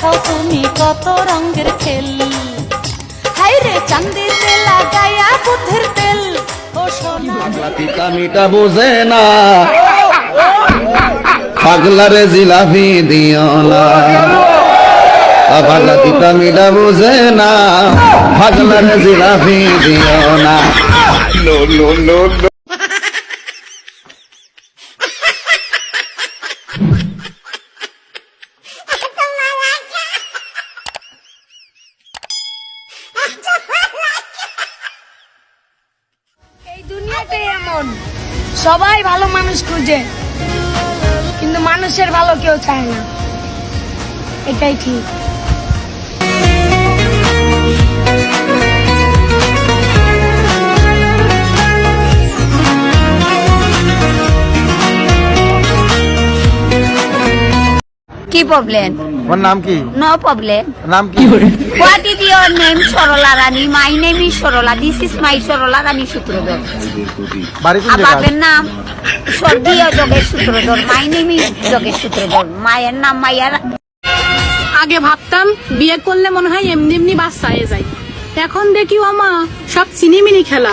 দেখাও তুমি কত রঙের খেল। হাই রে চান্দিতে লাগাইয়া বুদ্ধের তেল। ও সোনা। পিতা মিটা বোঝে না। পাগলারে জিলাপি দিও না। পাগলা পিতা মিটা বোঝে না। পাগলারে জিলাপি দিও না। এই এমন সবাই ভালো মানুষ খুঁজে কিন্তু মানুষের ভালো কেউ চায় না। এটাই ঠিক। কি প্রবলেম তোমার নাম কি? নো প্রবলেম নাম কি? What is your name Sarala Rani my name is Sarala this is my Sarala Rani Sutradhar বাড়ি কোন বাপের নাম? স্বর্গীয় Jogesh Sutradhar my name is Jogesh Sutradhar মায়ের নাম মাইয়ার আগে ভাবতাম বিয়ে করলে মনে হয় এমনি এমনি বাচ্চা হয়ে যায়। এখন দেখি ও মা সব চিনিমিনি খেলা।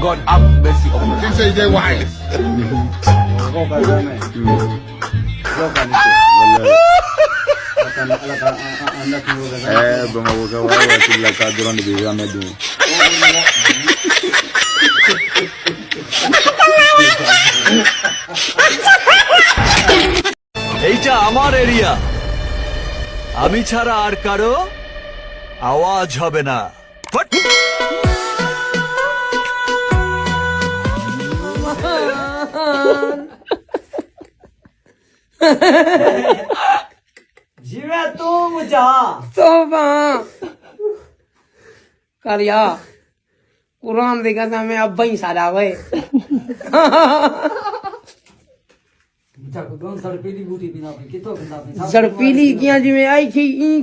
God have mercy on us. This is the wise. Eh, bamakɔ kɛ wala waati la k'a dɔrɔn de bɛ zamɛ dun. এইটা আমার এরিয়া আমি ছাড়া আর কারও আওয়াজ হবে না ਜਿਵੇਂ ਤੂੰ ਮੁਝਾ। ਤੋਬਾ। ਕਰ ਯਾ। ਕੁਰਾਨ ਦੀ ਕਸਮ ਮੈਂ ਅੱਬਾ ਹੀ ਸਾਰਾ ਵੇ ਜੜਪੀਲੀ ਬੂਟੀ ਬਿਨਾ ਕਿਤੋਂ ਬੰਦਾ ਜੜਪੀਲੀ ਕੀਆਂ ਜਿਵੇਂ ਆਈ ਸੀ ਈ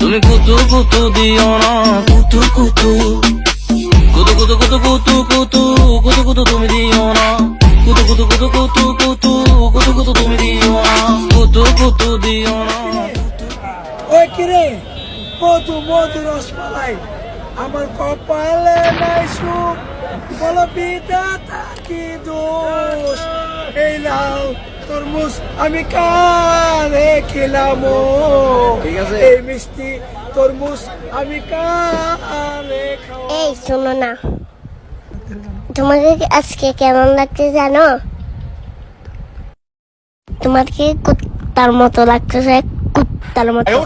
তুমি কুতু কুতু দিও না কুতু কুতু কুতু কুতু কুতু কুতু কুতু কুতু কুতু তুমি দিও না কুতু কুতু কুতু কুতু কুতু কুতু কুতু তুমি দিও না কুতু কুতু দিও না ওই কিরে মধু মধু রসমালাই আমার কপালে নাই সুখ বলো বিধাতা কি দোষ এই নাও তরমুজ আমি কারে খেলাম। ঠিক আছে। এই মিষ্টি তরমুজ আমি কারে এই শোনো না। তোমাকে কি আজকে কেমন লাগছে জানো? তোমার কি কুত্তার মতো লাগছে কুত্তার মতো।